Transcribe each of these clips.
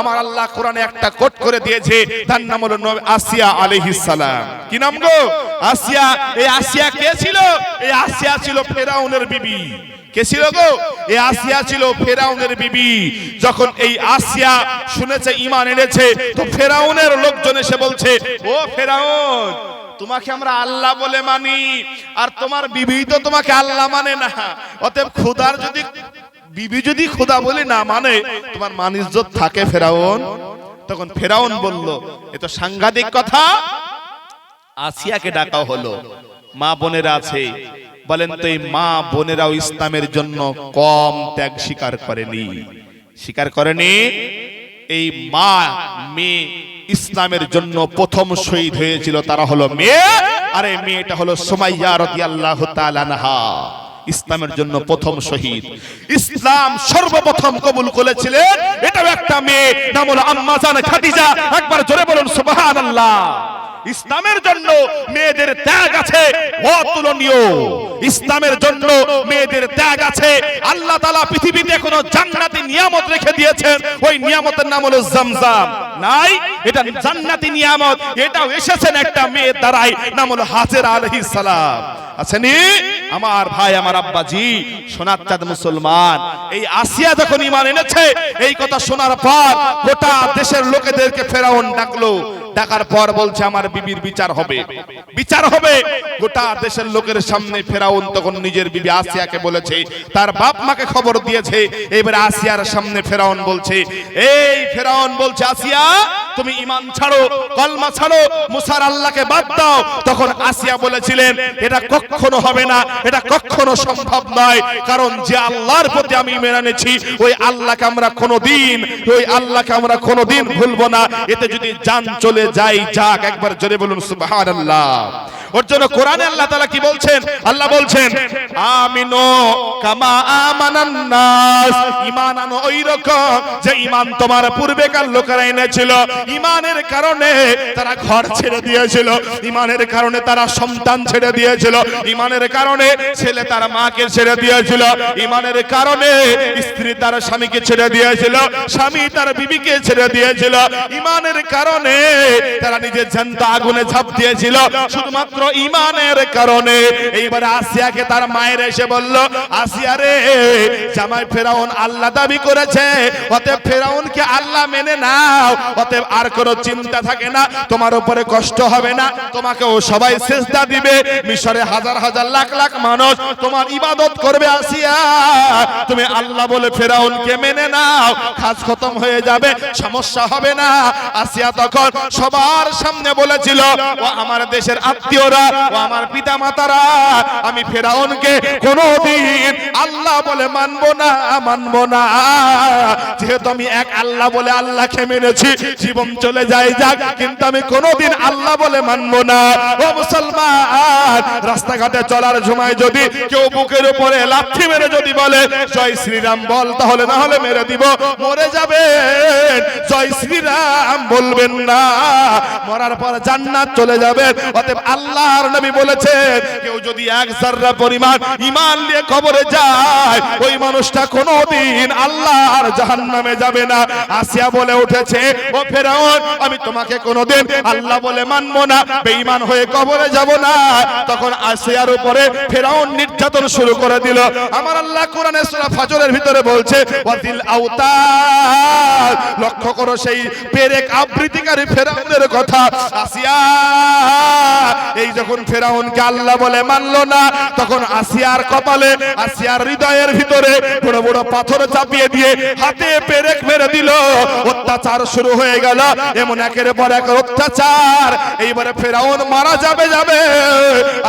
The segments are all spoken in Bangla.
আমার আল্লাহ কোরআনে একটা কোট করে দিয়েছে, তার নাম হলো আসিয়া আলাইহিস কি নাম গো? আসিয়া, এই আসিয়া কে ছিল? এই আসিয়া ছিল ফেরাউনের বিবি। কে ছিল গো? এই আসিয়া ছিল ফেরাউনের বিবি। যখন এই আসিয়া শুনেছে ইমান এনেছে, তো ফেরাউনের লোকজন এসে বলছে, ও ফেরাউন, তোমাকে আমরা আল্লাহ বলে মানি, আর তোমার বিবি তো তোমাকে আল্লাহ মানে না। অতএব খোদার যদি বিবি যদি খোদা বলে না মানে তোমার মান ইজ্জত থাকে ফেরাউন? তখন ফেরাউন বলল, এ তো সাংঘাতিক কথা। আসিয়াকে ডাকা হলো। মা বোনেরা আছে। বলেন তো এই মা বোনেরাও ইসলামের জন্য কম ত্যাগ স্বীকার করেনি। স্বীকার করেনি? এই মা, মেয়ে ইসলামের জন্য প্রথম শহীদ হয়েছিল, তারা হলো মেয়ে, আর এই মেয়েটা হলো সুমাইয়া রাদিয়াল্লাহু তাআলা আনহা। ইসলামের জন্য প্রথম শহীদ। ইসলাম সর্বপ্রথম কবুল করেছিলেন। এটাও একটা মেয়ে নাম হলো আম্মা জান খাদিজা। একবার জোরে বলুন, সুবহানাল্লাহ। ইসলামের জন্য মেয়েদের ত্যাগ আছে, অতুলনীয়। ইসলামের জন্য মেয়েদের ত্যাগ আছে। আল্লাহ তাআলা পৃথিবীতে কোনো জান্নাতি নিয়ামত রেখে দিয়েছেন। ওই নিয়ামতের নাম হলো জামজাম। নাই, এটা জান্নাতি নিয়ামত। এটাও এসেছেন একটা মেয়ের দ্বারাই নাম হলো হাজেরা আলাইহিস সালাম। আছেনি? আমার ভাই, আমার আব্বাজি, সোনার চাঁদ মুসলমান। এই আসিয়া যখন ইমান এনেছে, এই কথা শোনার পর গোটা দেশের লোকেদেরকে ফেরাউন ডাকলো। ডাকার পর বলছে, আমার বিবির বিচার হবে। বিচার হবে। গোটা দেশের লোকের সামনে ফেরাউন তখন নিজের বিবি আসিয়াকে বলেছে, তার বাপ মাকে খবর দিয়েছে। এবারে আসিয়ার সামনে ফেরাউন বলছে, এই ফেরাউন বলছে, আসিয়া, তুমি ইমান ছাড়ো, কলমা ছাড়ো, মুসার আল্লাহকে বাদ দাও। তখন আসিয়া বলেছিলেন, এটা কখনো হবে না, এটা কখনো সম্ভব নয়, কারণ যে আল্লাহর প্রতি আমি মেনে নিয়েছি ওই আল্লাহকে আমরা কোনোদিন, ওই আল্লাহকে আমরা কোনোদিন ভুলবো না। এতে যদি জান চলে যায় যাক একবার জোরে বলুন সুবহানাল্লাহ। ওর জন্য কোরআনে আল্লাহ তাআলা কি বলছেন? আল্লাহ বলছেন, আমিনো কামা আমানান নাস। ঈমান আনো ওই রকম যে ঈমান তোমার পূর্বেকার লোকেরা এনেছিল। ঈমানের কারণে তারা ঘর ছেড়ে দিয়েছিল। ঈমানের কারণে তারা সন্তান ছেড়ে দিয়েছিল। ঈমানের কারণে ছেলে তার মাকে ছেড়ে দিয়েছিল। ঈমানের কারণে স্ত্রী তার স্বামীকে ছেড়ে দিয়েছিল। স্বামী তার বিবিকে ছেড়ে দিয়েছিল। ঈমানের কারণে তারা নিজের জ্যান্ত আগুনে ঝাঁপ দিয়েছিল। শুধুমাত্র ঈমানের কারণে এইবার আসিয়াকে তার মায়ের এসে বলল, আসিয়া রে, জামাই ফেরাউন আল্লাহ দাবি করেছে, অতএব ফেরাউনকে আল্লাহ মেনে নাও, অতএব আর কোনো চিন্তা থাকে না, তোমার উপরে কষ্ট হবে না, তোমাকেও সবাই সেজদা দিবে, মিশরে হাজার হাজার লাখ লাখ মানুষ তোমার ইবাদত করবে, আসিয়া। তুমি আল্লাহ বলে ফেরাউনকে মেনে নাও, কাজ খতম হয়ে যাবে, সমস্যা হবে না। আসিয়া তখন সবার সামনে বলেছিল, ও আমার দেশের আত্মীয়রা ও আমার পিতা মাতারা আমি ফেরাউনকে কোনোদিন আল্লাহ বলে মানবো না মানবো না। যেহেতু আমি এক আল্লাহ বলে আল্লাহকে মেনেছি, জীবন চলে যায় যাক, কিন্তু আমি কোনোদিন আল্লাহ বলে মানবো না। ও মুসলমান, রাস্তাঘাটে চলার সময় যদি কেউ বুকের উপরে লাথি মেরে যদি বলে, জয় শ্রীরাম বল, তাহলে না হলে মেরে দিব। মরে যাবে জয় শ্রীরাম বলবেন না। মরার পর জান্নাত চলে যাবেন। অতএব আল্লাহর নবী বলেছেন, কেউ যদি এক জাররা পরিমাণ ঈমান নিয়ে কবরে যায়, ওই মানুষটা কোনোদিন আল্লাহর জাহান্নামে যাবে না। আসিয়া বলে উঠেছে, ও ফেরাউন, আমি তোমাকে কোনোদিন আল্লাহ বলে মানবো না, বেঈমান হয়ে কবরে যাব না। তখন আসিয়ার উপরে ফেরাউন নির্যাতন শুরু করে দিল। আমার আল্লাহ কোরআনে সূরা ফাজরের ভিতরে বলছে ওয়াতিল আওতার লক্ষ্য করো সেই পেরেক আবৃত্তিকারী ফেরাউনের কথা। আসিয়া এই যখন ফেরাউনকে আল্লাহ বলে মানলো না, তখন আসিয়ার কপালে, আসিয়ার হৃদয়ের ভিতরে বড় বড় পাথর চাপিয়ে দিয়ে হাতে পেরেক মেরে দিল। অত্যাচার শুরু হয়ে গেল, এমন একের পর এক অত্যাচার। এইবারে ফেরাউন মারা যাবে যাবে।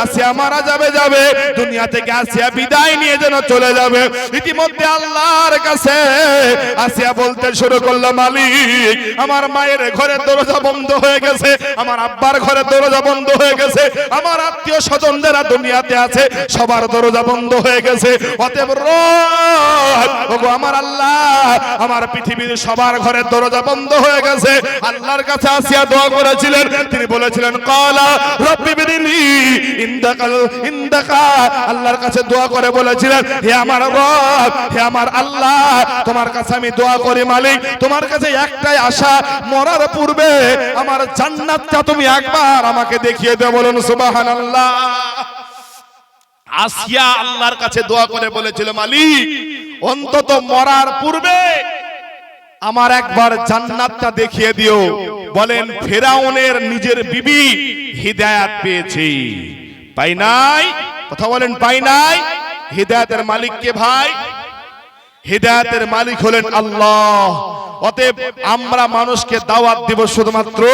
আসিয়া মারা যাবে যাবে। দুনিয়া থেকে আসিয়া বিদায় নিয়ে যেন চলে যাবে। ইতিমধ্যে আল্লাহর কাছে আসিয়া বলতে শুরু করল, মালিক, আমার মায়ের ঘরের দরজা বন্ধ হয়ে গেছে, আমার আব্বার ঘরের দরজা বন্ধ হয়ে গেছে আমার আত্মীয় স্বজন যারা দুনিয়াতে আছে সবার দরজা বন্ধ হয়ে গেছে। অতএব রব, ওগো আমার আল্লাহ। আমার পৃথিবীর সবার ঘরের দরজা বন্ধ হয়ে গেছে। আল্লাহর কাছে আসিয়া দোয়া করেছিলেন। তিনি বলেছিলেন, কলা রব্বি বিদিনি ইন্দাকাল, ইন্দাকা। আল্লাহর কাছে দোয়া করে বলেছিলেন, হে আমার রব, হে আমার আল্লাহ, তোমার কাছে আমি দোয়া করি মালিক। তোমার কাছে একটাই আশা, মরার পূর্বে আমার জান্নাতটা তুমি একবার আমাকে দেখিয়ে দে বলুন, সুবহানাল্লাহ। আসিয়া আল্লাহর কাছে দোয়া করে বলেছিল, মালিক অন্তত মরার পূর্বে আমার একবার জান্নাতটা দেখিয়ে দিও। বলেন, ফেরাউনের নিজের বিবি হিদায়াত পেয়েছে। পাই নাই? কথা বলেন, পাই নাই? হিদায়াতের মালিক কে ভাই? হিদায়াতের মালিক হলেন আল্লাহ। অতএব আমরা মানুষকে দাওয়াত দিব শুধুমাত্র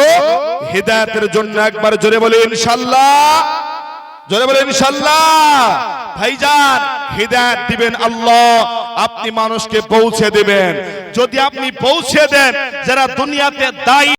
হিদায়াতের জন্য। একবার জোরে বলে, ইনশাল্লাহ। জোরে বলে, ইনশাল্লাহ। ভাইজান, হিদায়াত দিবেন আল্লাহ। আপনি মানুষকে পৌঁছে দিবেন। যদি আপনি পৌঁছে দেন যারা দুনিয়াতে দায়ী